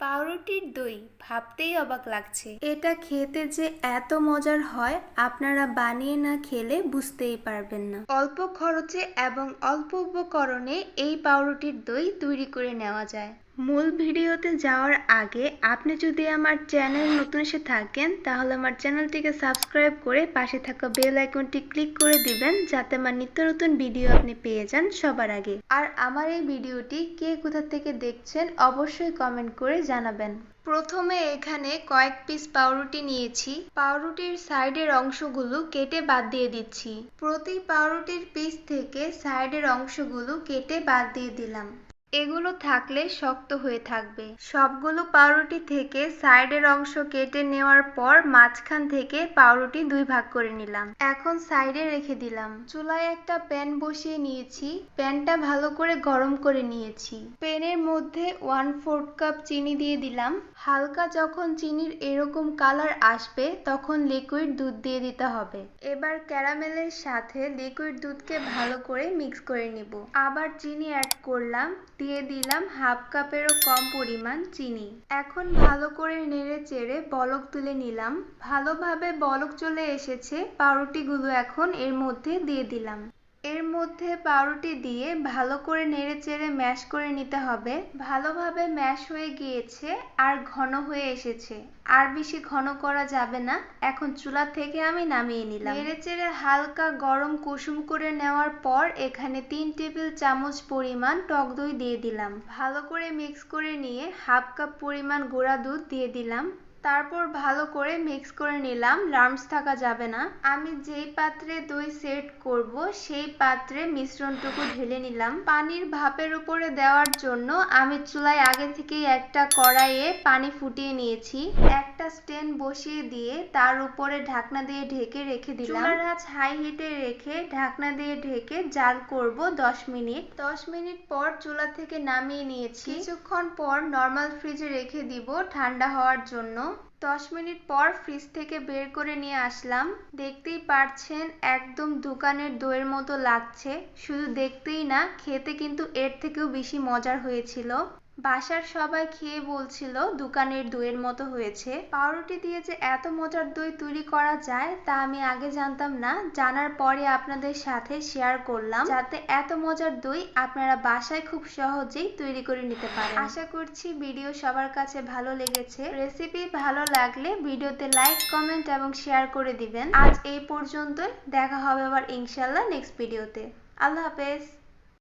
পাউরুটির দই ভাবতেই অবাক লাগছে। এটা খেতে যে এত মজার হয় আপনারা বানিয়ে না খেলে বুঝতেই পারবেন না। অল্প খরচে এবং অল্প উপকরণে এই পাউরুটির দই তৈরি করে নেওয়া যায়। মূল ভিডিওতে যাওয়ার আগে আপনি যদি আমার চ্যানেল নতুন এসে থাকেন, তাহলে আমার চ্যানেলটিকে সাবস্ক্রাইব করে পাশে থাকা বেল আইকনটি ক্লিক করে দিবেন, যাতে আমার নিত্য নতুন ভিডিও আপনি পেয়ে যান সবার আগে। আর আমার এই ভিডিওটি কে কোথা থেকে দেখছেন, অবশ্যই কমেন্ট করে জানাবেন। প্রথমে এখানে কয়েক পিস পাউরুটি নিয়েছি। পাউরুটির সাইডের অংশগুলো কেটে বাদ দিয়ে দিচ্ছি। প্রতি পাউরুটির পিস থেকে সাইডের অংশগুলো কেটে বাদ দিয়ে দিলাম। এগুলো থাকলে শক্ত হয়ে থাকবে। সবগুলো পাউরুটি থেকে সাইডের অংশ কেটে নেওয়ার পর মাঝখান থেকে পাউরুটি দুই ভাগ করে নিলাম। এখন সাইডে রেখে দিলাম। চুলায় একটা প্যান বসিয়ে নিয়েছি। প্যানটা ভালো করে গরম করে নিয়েছি। প্যানের মধ্যে ওয়ান ফোর্থ কাপ চিনি দিয়ে দিলাম। হালকা যখন চিনির এরকম কালার আসবে, তখন লিকুইড দুধ দিয়ে দিতে হবে। এবার ক্যারামেলের সাথে লিকুইড দুধকে ভালো করে মিক্স করে নিব। আবার চিনি অ্যাড করলাম। দিয়ে দিলাম হাফ কাপেরও কম পরিমাণ চিনি। এখন ভালো করে নেড়ে চেড়ে বলক তুলে নিলাম। ভালোভাবে বলক চলে এসেছে, পাউরুটিগুলো এখন এর মধ্যে দিয়ে দিলাম। এর মধ্যে পাউরুটি দিয়ে ভালো করে নেড়ে চেড়ে ম্যাশ করে নিতে হবে। ভালোভাবে ম্যাশ হয়ে গিয়েছে আর ঘন হয়ে এসেছে। আর বেশি ঘন করা যাবে না। এখন চুলা থেকে আমি নামিয়ে নিলাম। নেড়ে চেড়ে হালকা গরম কুসুম করে নেওয়ার পর এখানে তিন টেবিল চামচ পরিমাণ টক দই দিয়ে দিলাম। ভালো করে মিক্স করে নিয়ে হাফ কাপ পরিমাণ গুঁড়া দুধ দিয়ে দিলাম। তারপর ভালো করে মিক্স করে নিলাম লাম্পস থাকা যাবে না। আমি যেই পাত্রে দই সেট করব, সেই পাত্রে মিশ্রণটুকু ঢেলে নিলাম। পানির ভাপের উপরে দেওয়ার জন্য আমি চুলায় আগে থেকেই একটা কড়াইয়ে পানি ফুটিয়ে নিয়েছি। একটা স্ট্যান্ড বসিয়ে দিয়ে তার উপরে ঢাকনা দিয়ে ঢেকে রেখে দিলাম। চুলার আঁচ হাই হিটে রেখে ঢাকনা দিয়ে ঢেকে জাল করব 10 মিনিট। 10 মিনিট পর চুলা থেকে নামিয়ে নিয়েছি। কিছুক্ষণ পর নর্মাল ফ্রিজে রেখে দিব ঠান্ডা হওয়ার জন্য। দশ মিনিট পর ফ্রিজ থেকে বের করে নিয়ে আসলাম। দেখতেই পারছেন একদম দোকানের দইয়ের মতো লাগছে। শুধু দেখতেই না, খেতে কিন্তু এর থেকেও বেশি মজার হয়েছিল। বাসার সবাই খেয়ে বলছিল, দোকানের দইয়ের মতো হয়েছে। পাউরুটি দিয়ে যে এত মজার দই তৈরি করা যায়, তা আমি আগে জানতাম না। জানার পরে আপনাদের সাথে শেয়ার করলাম, যাতে এত মজার দই আপনারা বাসায় খুব সহজেই তৈরি করে নিতে পারেন। আশা করছি ভিডিও সবার কাছে ভালো লেগেছে। রেসিপি ভালো লাগলে ভিডিওতে লাইক, কমেন্ট এবং শেয়ার করে দিবেন। আজ এই পর্যন্তই। দেখা হবে আবার ইনশাল্লাহ নেক্সট ভিডিওতে আল্লাহ হাফেজ।